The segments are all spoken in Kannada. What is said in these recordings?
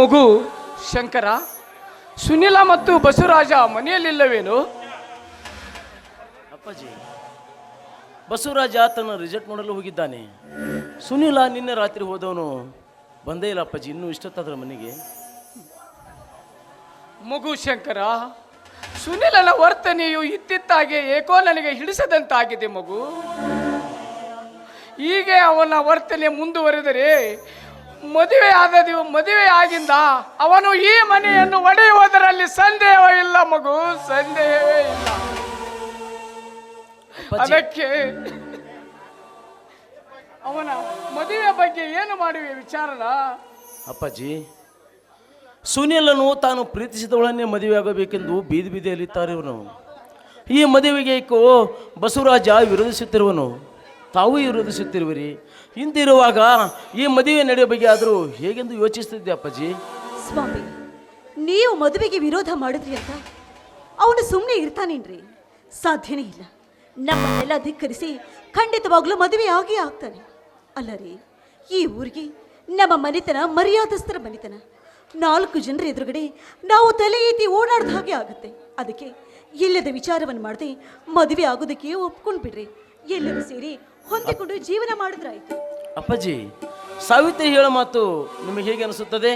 ಮಗು ಶಂಕರ ಸುನಿಲ ಮತ್ತು ಬಸವರಾಜ ಮನೆಯಲ್ಲಿಲ್ಲವೇನು? ಅಪ್ಪಾಜಿ ಬಸವರಾಜ ತನ್ನ ರಿಸಲ್ಟ್ ನೋಡಲು ಹೋಗಿದ್ದಾನೆ. ಸುನಿಲ ನಿನ್ನೆ ರಾತ್ರಿ ಹೋದವನು ಬಂದೇ ಇಲ್ಲ ಅಪ್ಪಾಜಿ ಇನ್ನೂ ಇಷ್ಟೊತ್ತಾದ್ರ ಮನೆಗೆ. ಮಗು ಶಂಕರ ಸುನಿಲನ ವರ್ತನೆಯು ಇತ್ತಿತ್ತಾಗೆ ಏಕೋ ನನಗೆ ಹಿಡಿಸದಂತಾಗಿದೆ ಮಗು. ಹೀಗೆ ಅವನ ವರ್ತನೆ ಮುಂದುವರೆದರೆ ಮದುವೆ ಆದ ದಿವ ಮದುವೆ ಆಗಿಂದ ಅವನು ಈ ಮನೆಯನ್ನು ಒಡೆಯುವುದರಲ್ಲಿ ಸಂದೇಹವಿಲ್ಲ ಮಗು ಸಂದೇಹವೇ ಇಲ್ಲ. ಅದಕ್ಕೆ ಅವನ ಮದುವೆ ಬಗ್ಗೆ ಏನು ಮಾಡುವೆ ವಿಚಾರನ? ಅಪ್ಪಾಜಿ ಸುನಿಲನು ತಾನು ಪ್ರೀತಿಸಿದವಳನ್ನೇ ಮದುವೆ ಆಗಬೇಕೆಂದು ಬೀದಿ ಬೀದಿಯಲ್ಲಿತ್ತಾರೆ ಇವನು ಈ ಮದುವೆಗೆ ಬಸವರಾಜ ವಿರೋಧಿಸುತ್ತಿರುವನು. ತಾವೂ ವಿರೋಧಿಸುತ್ತಿರುವಿರಿ. ಹಿಂದಿರುವಾಗ ಈ ಮದುವೆ ನಡೆಯೋ ಬಗ್ಗೆ ಆದರೂ ಹೇಗೆಂದು ಯೋಚಿಸ್ತಿದ್ದೆ ಅಪ್ಪಾಜಿ? ಸ್ವಾಮಿ, ನೀವು ಮದುವೆಗೆ ವಿರೋಧ ಮಾಡಿದ್ರಿ ಅಂತ ಅವನು ಸುಮ್ಮನೆ ಇರ್ತಾನೇನ್ರಿ? ಸಾಧ್ಯನೇ ಇಲ್ಲ. ನಮ್ಮನ್ನೆಲ್ಲ ಧಿಕ್ಕರಿಸಿ ಖಂಡಿತವಾಗ್ಲೂ ಮದುವೆ ಆಗೇ ಆಗ್ತಾನೆ. ಅಲ್ಲ ರೀ, ಈ ಊರಿಗೆ ನಮ್ಮ ಮನೆತನ ಮರ್ಯಾದಸ್ಥರ ಮನೆತನ. ನಾಲ್ಕು ಜನರ ಎದುರುಗಡೆ ನಾವು ತಲೆ ಎತ್ತಿ ಓಡಾಡ್ದ ಹಾಗೆ ಆಗುತ್ತೆ. ಅದಕ್ಕೆ ಇಲ್ಲದ ವಿಚಾರವನ್ನು ಮಾಡದೆ ಮದುವೆ ಆಗೋದಕ್ಕೆ ಒಪ್ಕೊಂಡು ಬಿಡ್ರಿ ಎಲ್ಲರೂ ಸೇರಿ ಹೊಂದಿಕೊಂಡು ಜೀವನ ಮಾಡಿದ್ರಾಯ್ತು. ಅಪ್ಪಾಜಿ ಸಾವಿತ್ರಿ ಹೇಳೋ ಮಾತು ನಿಮಗೆ ಹೇಗೆ ಅನಿಸುತ್ತದೆ?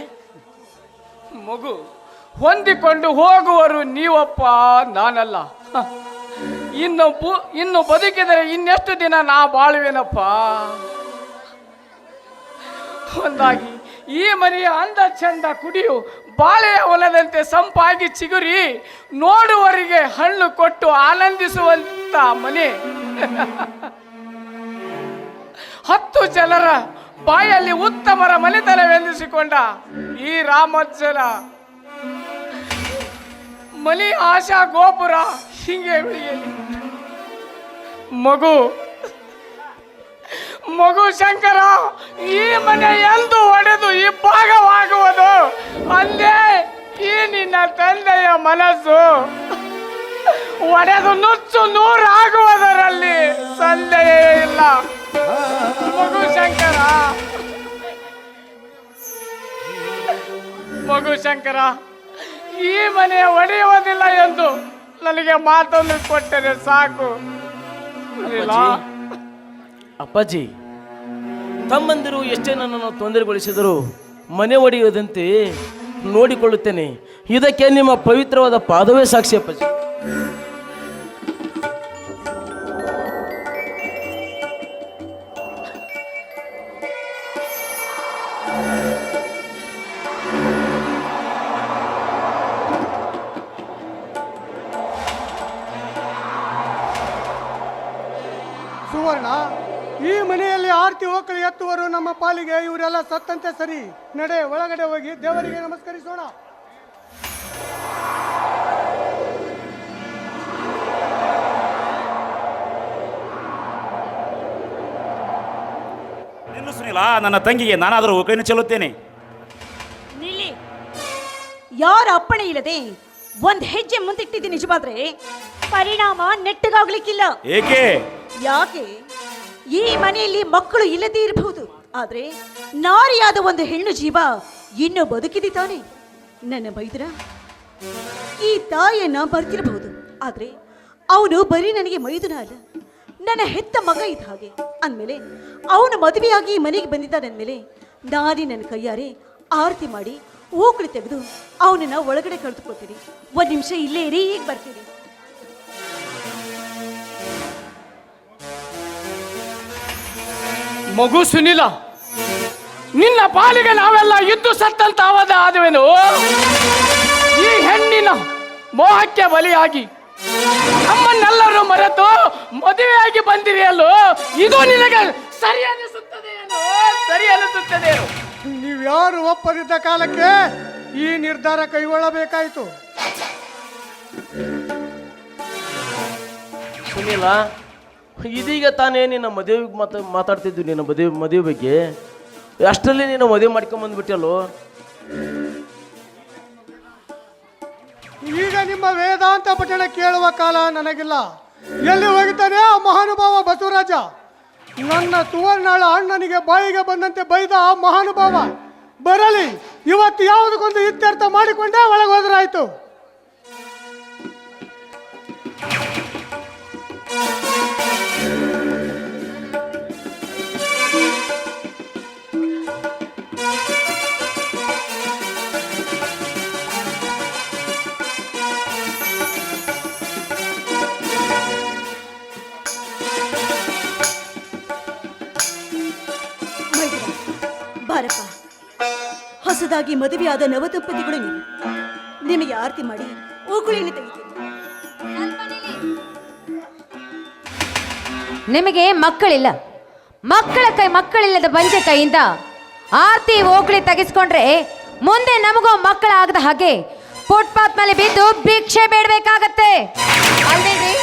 ಮಗು ಹೊಂದಿಕೊಂಡು ಹೋಗುವರು ನೀವಪ್ಪ ನಾನಲ್ಲ. ಹ. ಇನ್ನು ಬು ಇನ್ನು ಬದುಕಿದರೆ ಇನ್ನೆಷ್ಟು ದಿನ ನಾ ಬಾಳುವೆನಪ್ಪ? ಒಂದಾಗಿ ಈ ಮನೆಯ ಅಂದ ಚಂದ ಕುಡಿಯು ಬಾಳೆಯ ಹೊಲದಂತೆ ಸಂಪಾಗಿ ಚಿಗುರಿ ನೋಡುವರಿಗೆ ಹಣ್ಣು ಕೊಟ್ಟು ಆನಂದಿಸುವಂತ ಮನೆ. ಹತ್ತು ಜನರ ಬಾಯಲ್ಲಿ ಉತ್ತಮರ ಮನೆತನವೆಂದಿಸಿಕೊಂಡ ಈ ರಾಮಜ್ಜನ ಮಲಿ ಆಶಾ ಗೋಪುರ ಹಿಂಗೆ ಬೆಳೆಯಲಿ. ಮಗು ಮಗು ಶಂಕರ, ಈ ಮನೆ ಎಂದು ಒಡೆದು ಈ ಭಾಗವಾಗುವುದು. ಅಂದೇ ಈ ನಿನ್ನ ತಂದೆಯ ಮನಸ್ಸು. ಒಡೆದು ನುಚ್ಚು ನೂರಾಗುವುದರಲ್ಲಿ ಸಂದೇಹೇ ಇಲ್ಲ. ಮಗು ಶಂಕರ. ಮಗು ಶಂಕರ, ಈ ಮನೆ ಒಡೆಯುವುದಿಲ್ಲ ಎಂದು ನನಗೆ ಮಾತನ್ನು ಕೊಟ್ಟರೆ ಸಾಕು? ಅಪ್ಪಾಜಿ. ತಮ್ಮಂದಿರು ಎಷ್ಟೇ ನನ್ನನ್ನು ತೊಂದರೆಗೊಳಿಸಿದರು ಮನೆ ಒಡೆಯುವುದಂತೆ ನೋಡಿಕೊಳ್ಳುತ್ತೇನೆ. ಇದಕ್ಕೆ ನಿಮ್ಮ ಪವಿತ್ರವಾದ ಪಾದವೇ ಸಾಕ್ಷಿ, ಅಪ್ಪಾಜಿ. ಹೋಕಳಿ ಎತ್ತುವರು ನಮ್ಮ ಪಾಲಿಗೆ ಇವರೆಲ್ಲ ಸತ್ತಂತೆ ಸರಿ. ನಡೆ ಒಳಗಡೆ ಹೋಗಿ ದೇವರಿಗೆ ನಮಸ್ಕರಿಸೋಣ. ನನ್ನ ತಂಗಿಗೆ ನಾನಾದರೂ ಕೈನು ಚೆಲ್ಲುತ್ತೇನೆ ನಿಲ್ಲಿ. ಯಾರ ಅಪ್ಪಣೆ ಇಲ್ಲದೆ ಒಂದ್ ಹೆಜ್ಜೆ ಮುಂದಿಟ್ಟಿದ್ದೀನಿ ನಿಜವಾದ್ರೆ ಪರಿಣಾಮ ನೆಟ್ಟಗಾಗ್ಲಿಕ್ಕಿಲ್ಲ. ಏಕೆ? ಯಾಕೆ? ಈ ಮನೆಯಲ್ಲಿ ಮಕ್ಕಳು ಇಲ್ಲದೇ ಇರಬಹುದು. ಆದರೆ ನಾರಿಯಾದ ಒಂದು ಹೆಣ್ಣು ಜೀವ ಇನ್ನೂ ಬದುಕಿದೆ ತಾನೆ ನನ್ನ ಬೈದ್ರ ಈ ತಾಯಿಯನ್ನ ಬರ್ತಿರಬಹುದು ಆದರೆ ಅವನು ಬರೀ ನನಗೆ ಮೈದುನ ಅಲ್ಲ, ನನ್ನ ಹೆತ್ತ ಮಗ ಇದ್ದ ಹಾಗೆ. ಅಂದಮೇಲೆ ಅವನು ಮದುವೆಯಾಗಿ ಮನೆಗೆ ಬಂದಿದ್ದಾನೆ ಅಂದಮೇಲೆ ನಾನೇ ನನ್ನ ಕೈಯಾರೆ ಆರತಿ ಮಾಡಿ ಓಕಳಿ ತೆಗೆದು ಅವನನ್ನು ಒಳಗಡೆ ಕಳೆದುಕೊಳ್ತೀನಿ ಒಂದು ನಿಮಿಷ ಇಲ್ಲೇ ಇರಿ, ಈಗ ಬರ್ತೀನಿ. ಮಗು ಸುನಿಲ ನಿನ್ನ ಪಾಲಿಗೆ ನಾವೆಲ್ಲ ಇದ್ದು ಸತ್ತಂತ ಅವಧ ಆದವೇನು? ಈ ಹೆಣ್ಣಿನ ಮೋಹಕ್ಕೆ ಬಲಿಯಾಗಿ ನಮ್ಮನ್ನೆಲ್ಲರೂ ಮರೆತು ಮದುವೆಯಾಗಿ ಬಂದಿರಿಯಲ್ಲೋ ಇದು ನಿನಗೆ ಸರಿ ಅನಿಸುತ್ತದೆ ಸರಿ ಅನಿಸುತ್ತದೆ ನೀವ್ಯಾರು ಒಪ್ಪದಿದ್ದ ಕಾಲಕ್ಕೆ ಈ ನಿರ್ಧಾರ ಕೈಗೊಳ್ಳಬೇಕಾಯಿತು? ಸುನೀಲ ಇದೀಗ ತಾನೇ ನಿನ್ನ ಮದುವೆಗೆ ಮಾತು ಮಾತಾಡ್ತಿದ್ದು ನಿನ್ನ ಮದುವೆ ಮದುವೆ ಬಗ್ಗೆ. ಅಷ್ಟರಲ್ಲಿ ನೀನು ಮದುವೆ ಮಾಡ್ಕೊಂಬಂದ್ಬಿಟ್ಟಲ್ಲೋ ಈಗ ನಿಮ್ಮ ವೇದಾಂತ ಪಠಣ ಕೇಳುವ ಕಾಲ ನನಗಿಲ್ಲ. ಎಲ್ಲಿ ಹೋಗಿದ್ದಾನೆ ಆ ಮಹಾನುಭಾವ ಬಸವರಾಜ? ನನ್ನ ಸುವರ್ಣಾಳ ಅಣ್ಣನಿಗೆ ಬಾಯಿಗೆ ಬಂದಂತೆ ಬೈದ ಆ ಮಹಾನುಭಾವ. ಬರಲಿ, ಇವತ್ತು ಯಾವುದಕ್ಕೊಂದು ಇತ್ಯರ್ಥ ಮಾಡಿಕೊಂಡೇ ಒಳಗೆ ಹೊಸದಾಗಿ ಮದುವೆಯಾದ ನವದಂಪತಿಗಳು ನೀವು. ನಿಮಗೆ ಆರತಿ ಮಾಡಿ ಓಕುಳಿಯನ್ನು ನಿಮಗೆ ಮಕ್ಕಳಿಲ್ಲ. ಮಕ್ಕಳ ಕೈ ಮಕ್ಕಳಿಲ್ಲದ ಬಂಜೆ ಕೈಯಿಂದ ಆರತಿ ಓಕುಳಿ ತೆಗೆಸ್ಕೊಂಡ್ರೆ ಮುಂದೆ ನಮಗೂ ಮಕ್ಕಳಾಗದ ಹಾಗೆ ಫುಟ್ಪಾತ್ ಮೇಲೆ ಬಿದ್ದು ಭಿಕ್ಷೆ ಬೇಡಬೇಕಾಗತ್ತೆ. ಅಲ್ವೇನ್ರಿ?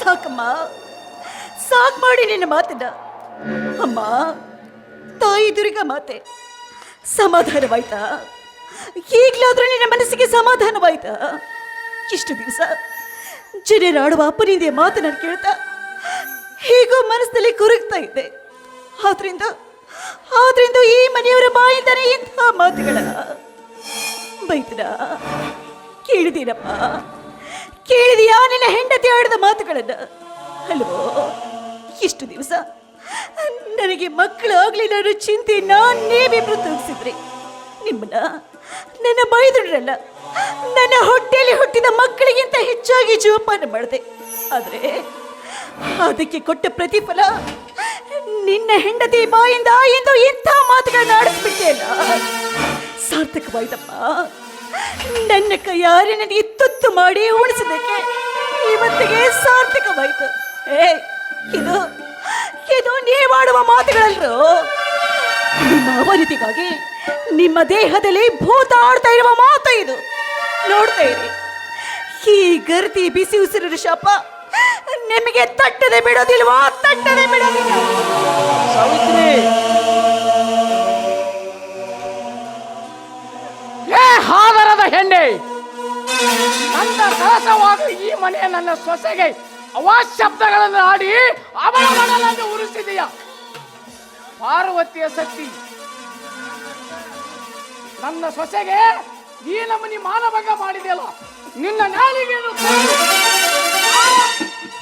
ಸಾಕಮ್ಮ. ಸಾಕ್ ಮಾಡಿ ನಿನ್ನ ಮಾತನ್ನ ಅಮ್ಮ, ತಾಯಿ ದುರ್ಗ ಮಾತೆ. ಸಮಾಧಾನವಾಯ್ತಾ. ಈಗಲಾದ್ರೂ ನಿನ್ನ ಮನಸ್ಸಿಗೆ ಸಮಾಧಾನವಾಯ್ತಾ. ಇಷ್ಟು ದಿವಸ ಜನರಾಡುವ ಮಾತು ನಾನು ಕೇಳ್ತಾ ಹೇಗೋ ಮನಸ್ಸಲ್ಲಿ ಕೊರಗ್ತಾ ಇದ್ದೆ. ಆದ್ರಿಂದ ಆದ್ರಿಂದ ಈ ಮನೆಯವರ ಬಾಯಿಂದಾನೆ ಇಂಥ ಮಾತುಗಳ. ಬೈತನ ಕೇಳಿದೀನಪ್ಪ. ಕೇಳಿದೀಯಾ ನಿನ್ನ ಹೆಂಡತಿ ಆಡಿದ ಮಾತುಗಳನ್ನ? ಅಲ್ವೋ ಇಷ್ಟು ದಿವಸ? ನನಗೆ ಮಕ್ಕಳು ಆಗ್ಲಿಲ್ಲ ನಾನು ಚಿಂತೆ ನೀವಿಬ್ರು ತೋರಿಸಿದ್ರಿ ನಿಮ್ಮನ್ನ ನನ್ನ ಬೈದ್ರಲ್ಲ ನನ್ನ ಹೊಟ್ಟೆಯಲ್ಲಿ ಹುಟ್ಟಿದ ಮಕ್ಕಳಿಗಿಂತ ಹೆಚ್ಚಾಗಿ ಜೋಪಾನ ಮಾಡಿದೆ. ಆದ್ರೆ ಅದಕ್ಕೆ ಕೊಟ್ಟ ಪ್ರತಿಫಲ ನಿನ್ನ ಹೆಂಡತಿ ಬಾಯಿಂದ ಎಂದು ಇಂಥ ಮಾತುಗಳನ್ನ ಆಡಿಸ್ಬಿಟ್ಟೆಯಲ್ಲ? ಸಾರ್ಥಕವಾಯ್ತಪ್ಪ. ನನ್ನ ಕೈಯಾರೆ ನನಗೆ ತುತ್ತು ಮಾಡಿ ಉಳಿಸಿದಕ್ಕೆ ಇವತ್ತಿಗೆ ಸಾರ್ಥಕವಾಯ್ತು. ಏ, ಇದು ಇದು ನೀವಾಡುವ ಮಾತುಗಳಲ್ರು? ನಿಮ್ಮ ಅವನತಿಗಾಗಿ ನಿಮ್ಮ ದೇಹದಲ್ಲಿ ಭೂತ ಆಡ್ತಾ ಇರುವ ಮಾತು ಇದು. ನೋಡ್ತಾ ಇರಿ. ಈ ಗರ್ತಿ ಬಿಸಿ ಉಸಿರಿನ ಶಾಪ ನಿಮಗೆ ತಟ್ಟದೆ ಬಿಡೋದಿಲ್ವಾ? ತಟ್ಟದೆ ಬಿಡೋದಿಲ್ಲ. ಸಾವಿತ್ರಿ! ಏ, ಹಾದರದ ಹೆಣ್ಣೆ! ನನ್ನ ಸಹಸವಾದ ಈ ಮನೆಯ ನನ್ನ ಸೊಸೆಗೆ ಅವಾಶಬ್ದಗಳನ್ನು ಆಡಿ ಅವಳನ್ನು ಉರಿಸಿದೆಯ. ಪಾರ್ವತಿಯ ಶಕ್ತಿ. ನನ್ನ ಸೊಸೆಗೆ ಈ ನಮ್ಮನಿ ಮಾನಭಂಗ ಮಾಡಿದೆಯಲ್ಲ, ನಿನ್ನ ಕಡಿದು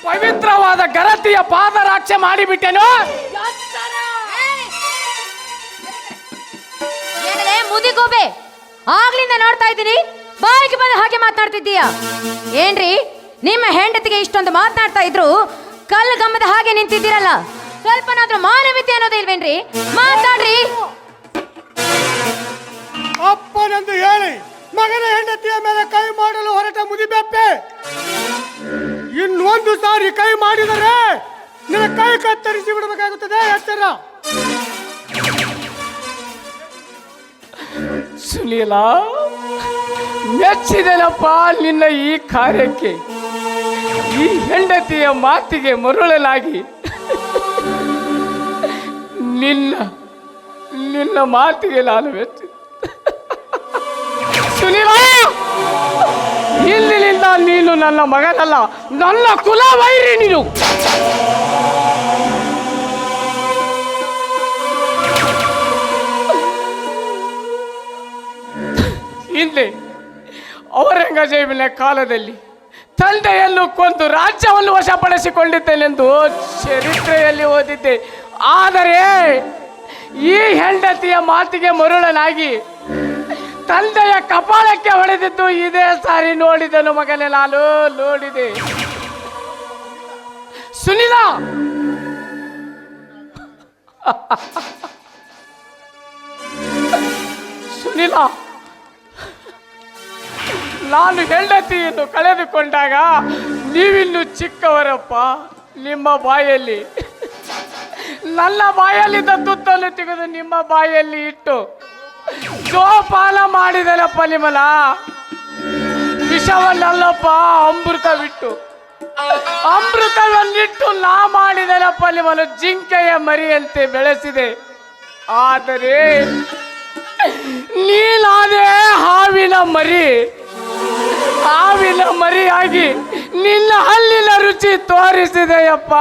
ಪವಿತ್ರವಾದ ಗರತಿಯ ಪಾದರಾಕ್ಷೆ ಮಾಡಿಬಿಟ್ಟೆನು? ಮುದಿಗೋಬೆ ಆಗ್ಲಿಂದ ನೋಡ್ತಾ ಇದ್ದೀನಿ. ಬಾಯಿಗೆ ಬಂದು ಹಾಗೆ ಮಾತಾಡ್ತಿದ್ದೀಯಾ ಏನ್ರಿ? ನಿಮ್ಮ ಹೆಂಡತಿಗೆ ಇಷ್ಟೊಂದು ಮಾತನಾಡ್ತಾ ಇದ್ರು ಕಲ್ಲು ಗಮ್ಮದ ಹಾಗೆ ನಿಂತಿದ್ದೀರಲ್ಲ. ಸ್ವಲ್ಪನಾದ್ರೂ ಮಾನವೀಯತೆ ಅನ್ನೋದು ಇಲ್ವೇನ್ರಿ? ಮಾತಾಡ್ರಿ. ಅಪ್ಪನಂದು ಹೇಳಿ ಮಗನ ಹೆಂಡತಿಯ ಮೇಲೆ ಕೈ ಮಾಡಲು ಹೊರಟ ಮುದಿಬೆಪ್ಪೆ. ಇನ್ನೊಂದು ಸಾರಿ ಕೈ ಮಾಡಿದರೆ ನಿನ್ನ ಕೈ ಕತ್ತರಿಸಿ ಬಿಡಬೇಕಾಗುತ್ತದೆ ಎಚ್ಚರ. ಸುನೀಲ ಮೆಚ್ಚಿದೆನಪ್ಪ ನಿನ್ನ ಈ ಕಾರ್ಯಕ್ಕೆ? ಈ ಹೆಂಡತಿಯ ಮಾತಿಗೆ ಮರುಳಲಾಗಿ ನಿನ್ನ ನಿನ್ನ ಮಾತಿಗೆ ನಾನು ಮೆಚ್ಚಿ ಸುನೀಲ, ಇಲ್ಲಿನಿಂದ ನೀನು ನನ್ನ ಮಗನಲ್ಲ, ನನ್ನ ಕುಲ ವೈರಿ ನೀನು. ಹಿಂದೆ ಔರಂಗಜೇಬಿನ ಕಾಲದಲ್ಲಿ ತಂದೆಯನ್ನು ಕೊಂದು ರಾಜ್ಯವನ್ನು ವಶಪಡಿಸಿಕೊಂಡಿದ್ದೇನೆಂದು ಚರಿತ್ರೆಯಲ್ಲಿ ಓದಿದ್ದೆ. ಆದರೆ ಈ ಹೆಂಡತಿಯ ಮಾತಿಗೆ ಮರುಳನಾಗಿ ತಂದೆಯ ಕಪಾಳಕ್ಕೆ ಹೊಡೆದಿದ್ದು ಇದೇ ಸಾರಿ ನೋಡಿದನು ಮಗನೇ, ನಾನು ನೋಡಿದೆ. ಸುನಿಲ! ಸುನಿಲ! ನಾನು ಹೆಂಡತಿಯನ್ನು ಕಳೆದುಕೊಂಡಾಗ ನೀವಿನ್ನು ಚಿಕ್ಕವರಪ್ಪ, ನಿಮ್ಮ ಬಾಯಲ್ಲಿ. ನನ್ನ ಬಾಯಲ್ಲಿದ್ದ ತುತ್ತನ್ನು ತೆಗೆದು ನಿಮ್ಮ ಬಾಯಲ್ಲಿ ಇಟ್ಟು. ಜೋಪಾನ ಮಾಡಿದನಪ್ಪ ನಿಮ್ಮನ ವಿಷವನ್ನಲ್ಲಪ್ಪ ಅಮೃತವಿಟ್ಟು. ಅಮೃತವನ್ನಿಟ್ಟು ನಾ ಮಾಡಿದನಪ್ಪ ನಿಮ್ಮನ್ನು ಜಿಂಕೆಯ ಮರಿಯಂತೆ ಬೆಳೆಸಿದೆ. ಆದರೆ, ನೀನಾದೇ ಹಾವಿನ ಮರಿ. ಹಾವಿನ ಮರಿಯಾಗಿ ನಿನ್ನ ಹಲ್ಲಿನ ರುಚಿ ತೋರಿಸಿದೆಯಪ್ಪ,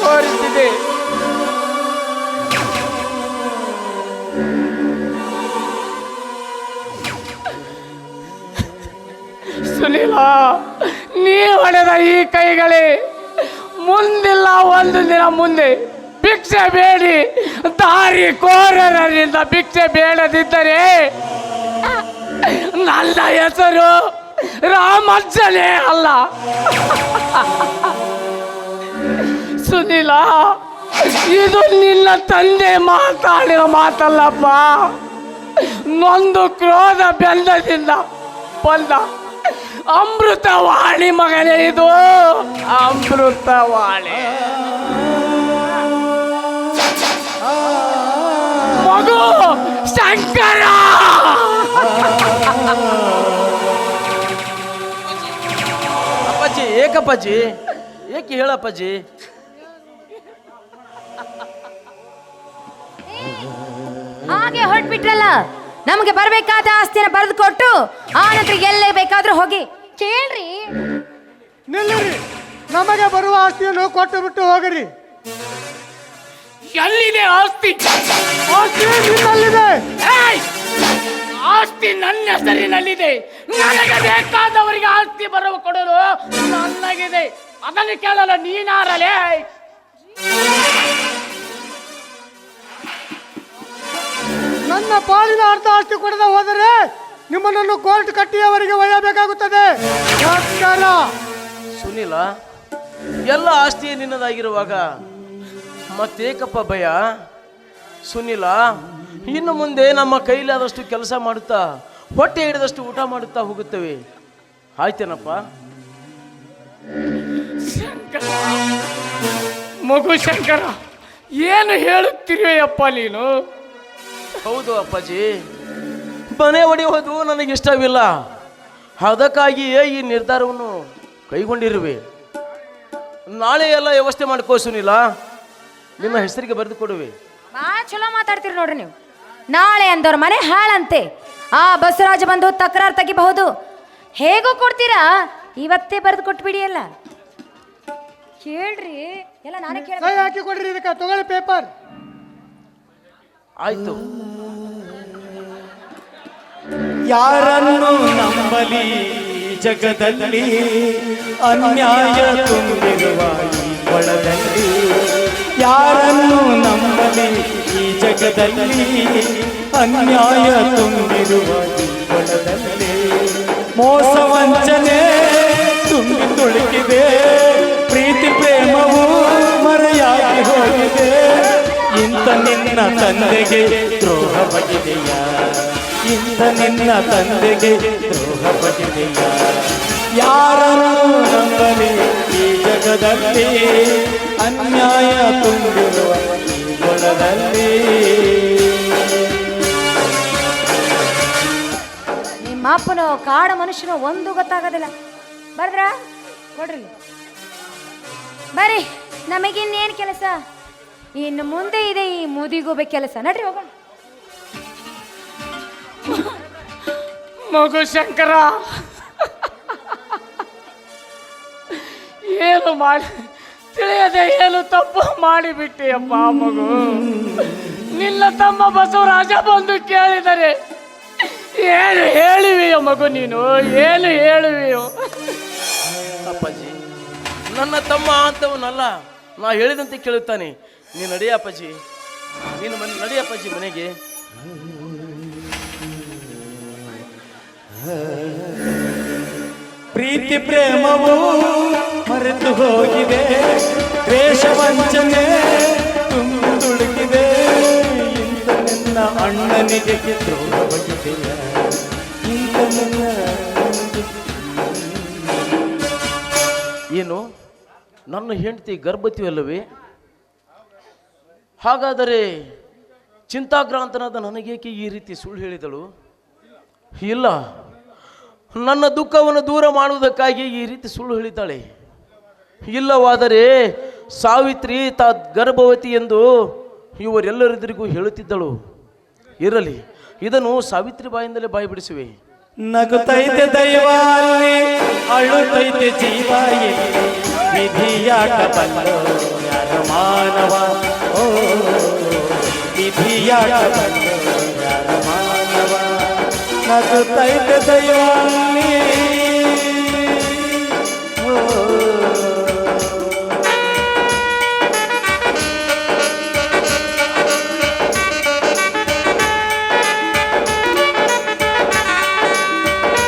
ತೋರಿಸಿದೆ. ಸುನೀಲ, ನೀ ಹೊಡೆದ ಈ ಕೈಗಳೇ ಮುಂದಿಲ್ಲ, ಒಂದು ದಿನ ಮುಂದೆ. ಭಿಕ್ಷೆ ಬೇಡಿ, ದಾರಿ ಕೋರರಿಂದ ಭಿಕ್ಷೆ ಬೇಡದಿದ್ದರೆ, ನನ್ನ ಹೆಸರು ರಾಮಜ್ಜನೇ ಅಲ್ಲ. ಸುನೀಲ ಇದು ನಿನ್ನ ತಂದೆ ಮಾತಾಡಿರೋ ಮಾತಲ್ಲಪ್ಪ. ನೊಂದು ಕ್ರೋಧ ಬೆಂದದಿಂದ ಬಂದ ಅಮೃತವಾಣಿ ಮಗನೇ ಇದು. ಅಮೃತವಾಣಿ. ಮಗು ಶಂಕರ. ಅಪ್ಪಾಜಿ ಏಕಪ್ಪಾಜಿ? ಏಕೆ ಹೇಳಪ್ಪಾಜಿ? ಹಾಗೆ ಹೊರಟ್ಬಿಟ್ರಲ್ಲ ನಮಗೆ ಬರಬೇಕಾದ ಆಸ್ತಿನ ಬರೆದು ಕೊಟ್ಟು ಆ ನಂತರ ಎಲ್ಲೇ ಬೇಕಾದ್ರೂ ಹೋಗಿ. ಕೇಳ್ರಿ. ನಿಲ್ಲಿರಿ. ನಮಗೆ ಬರುವ ಆಸ್ತಿಯನ್ನು ಕೊಟ್ಟು ಬಿಟ್ಟು ಹೋಗಿರಿ. ಎಲ್ಲಿದೆ ಆಸ್ತಿ? ಆಸ್ತಿ ನಿನ್ನಲ್ಲಿದೆ ಏಯ್! ಆಸ್ತಿ ನನ್ನ ಹೆಸರಿನಲ್ಲಿದೆ. ನನಗೆ ಬೇಕಾದವರಿಗೆ ಆಸ್ತಿ ಬರುವ ಕೊಡಲು ನನ್ನಾಗಿದೆ. ಅದನ್ನು ಕೇಳಲು ನೀನಾರಲೇ? ನನ್ನ ಪಾಲಿನ ಅರ್ಧ ಆಸ್ತಿ ಕೊಡದೆ ಹೋದರೆ ನಿಮ್ಮನ್ನು ಕೋರ್ಟ್ ಕಟ್ಟಿಯವರಿಗೆ ಒಯ್ಯಬೇಕಾಗುತ್ತದೆ ಸುನಿಲ ಸುನೀಲ ಎಲ್ಲ ಆಸ್ತಿ ನಿನ್ನದಾಗಿರುವಾಗ ಮತ್ತೇಕಪ್ಪ ಭಯ? ಸುನಿಲ ಇನ್ನು ಮುಂದೆ ನಮ್ಮ ಕೈಲಾದಷ್ಟು ಕೆಲಸ ಮಾಡುತ್ತಾ ಹೊಟ್ಟೆ ಹಿಡಿದಷ್ಟು ಊಟ ಮಾಡುತ್ತಾ ಹೋಗುತ್ತೇವೆ. ಆಯ್ತೇನಪ್ಪ? ಮಗು ಶಂಕರ ಏನು ಹೇಳುತ್ತಿರುವೆಯಪ್ಪ ನೀನು? ಹೌದು ಅಪ್ಪಾಜಿ ಮನೆ ಒಡೆಯುವುದು ನನಗೆ ಇಷ್ಟವಿಲ್ಲ ಅದಕ್ಕಾಗಿಯೇ ಈ ನಿರ್ಧಾರವನ್ನು ಕೈಗೊಂಡಿರುವೆ. ನಾಳೆ ಎಲ್ಲ ವ್ಯವಸ್ಥೆ ಮಾಡ್ಕೋ ಸುನೀಲ ನಿಮ್ಮ ಹೆಸರಿಗೆ ಬರೆದು ಕೊಡುವೆ. ಆ ಚಲೋ ಮಾತಾಡ್ತೀರಿ ನೋಡ್ರಿ ನೀವು. ನಾಳೆ ಅಂದವ್ರ ಮನೆ ಹಾಳಂತೆ. ಆ ಬಸವರಾಜ ಬಂದು ತಕರಾರು ತೆಗಿಬಹುದು. ಹೇಗೂ ಕೊಡ್ತೀರಾ? ಇವತ್ತೇ ಬರೆದು ಕೊಟ್ಬಿಡಿ ಅಲ್ಲ ಕೇಳ್ರಿ ಎಲ್ಲ ನಾನೇ ಕೇಳ ಸಹಿ ಹಾಕಿ ಕೊಡ್ರಿ ಇದಕ್ಕೆ. ತಗೊಳ್ಳಿ ಪೇಪರ್. ಆಯ್ತು. ಯಾರನ್ನು ನಂಬಲಿ ಈ ಜಗದಲ್ಲಿ ಅನ್ಯಾಯ ತುಂಬಿರುವ ಈ ಕೊಳದಲ್ಲಿ ಯಾರನ್ನು ನಂಬಲಿ ಈ ಜಗದಲ್ಲಿ ಅನ್ಯಾಯ ತುಂಬಿರುವ ಜೀವನದಲ್ಲಿ ಮೋಸ ವಂಚನೆ ತುಂಬಿ ತುಳುಕಿದೆ. ಪ್ರೀತಿ ಪ್ರೇಮವು ಮರೆಯಾಗಿ ಹೋಗಿದೆ. ಇಂಥ ನಿನ್ನ ತಂದೆಗೆ ದ್ರೋಹ ಬಗೆದೆಯ? ಇಂಥ ನಿನ್ನ ತಂದೆಗೆ ದ್ರೋಹ ಬಗೆದೆಯ? ಯಾರನ್ನು ನಂಬಲಿ ಈ ಜಗದಲ್ಲಿ? ಅನ್ಯಾಯ ತುಂಬಿರುವ ಈ ಗೊಳದಲ್ಲಿ ನಿಮ್ಮ ಅಪ್ಪನೋ ಕಾಡ ಮನುಷ್ಯನ ಒಂದು ಗೊತ್ತಾಗೋದಿಲ್ಲ. ಬರ್ದ್ರಾ? ಕೊಡ್ರಿ. ಬರ್ರಿ ನಮಗಿನ್ನೇನು ಕೆಲಸ? ಇನ್ನು ಮುಂದೆ ಇದೆ ಈ ಮುದಿಗೂಬೆ ಕೆಲಸ. ನಡ್ರಿ ಹೋಗೋಣ. ಮಗು ಶಂಕರ ಏನು ಮಾಡಿ ತಿಳಿಯದೆ ಏನು ತಪ್ಪು ಮಾಡಿಬಿಟ್ಟಿಯಪ್ಪ ಮಗು? ನಿನ್ನ ತಮ್ಮ ಬಸವರಾಜ ಬಂದು ಕೇಳಿದರೆ ಏನು ಹೇಳುವಿಯೋ ಮಗು ನೀನು? ಏನು ಹೇಳುವಿಯೋ? ಅಪ್ಪಾಜಿ, ನನ್ನ ತಮ್ಮ ಅಂತವನಲ್ಲ, ನಾ ಹೇಳಿದಂತೆ ಕೇಳುತ್ತಾನೆ. ನೀನು ನಡಿಯಪ್ಪಾಜಿ ನೀನು ಮನೆ ನಡಿಯಪ್ಪಾಜಿ ಮನೆಗೆ. ಪ್ರೀತಿ ಪ್ರೇಮವು ಮರೆತು ಹೋಗಿದೆ. ದ್ವೇಷ ವಂಚನೆ ತುಂಬಿ ಇಂತ ನಿನ್ನ ಅಣ್ಣನಿಗೆ ದ್ರೋಹ ಇಂತ ಇಂಥ ನಿನ್ನ ಏನು? ನನ್ನ ಹೆಂಡತಿ ಗರ್ಭವತಿ ಹಾಗಾದರೆ ಚಿಂತಾಗ್ರಾಂತನಾದ ನನಗೇಕೆ ಈ ರೀತಿ ಸುಳ್ಳು ಹೇಳಿದಳು? ಇಲ್ಲ. ನನ್ನ ದುಃಖವನ್ನು ದೂರ ಮಾಡುವುದಕ್ಕಾಗಿ ಈ ರೀತಿ ಸುಳ್ಳು ಹೇಳಿದ್ದಾಳೆ. ಇಲ್ಲವಾದರೆ ಸಾವಿತ್ರಿ ತಾ ಗರ್ಭವತಿ ಎಂದು ಇವರೆಲ್ಲರೆದುರಿಗೂ ಹೇಳುತ್ತಿದ್ದಳು. ಇರಲಿ, ಇದನ್ನು ಸಾವಿತ್ರಿ ಬಾಯಿಂದಲೇ ಬಾಯಿ ಬಿಡಿಸುವೆ ನಗುತೈತೆ ದೈವಾಲಿ ಅಳುತ್ತೈತೆ ಜೀವಾಯಿ, ವಿಧಿಯಾಟ ಬಲ್ಲೋ ಯಾರ ಮಾನವ. ಓ, ವಿಧಿಯಾಟ ಬಲ್ಲೋ ಯಾರ ಮಾನವ. ನಗುತೈತೆ ದೈವ ಅಲ್ಲಿ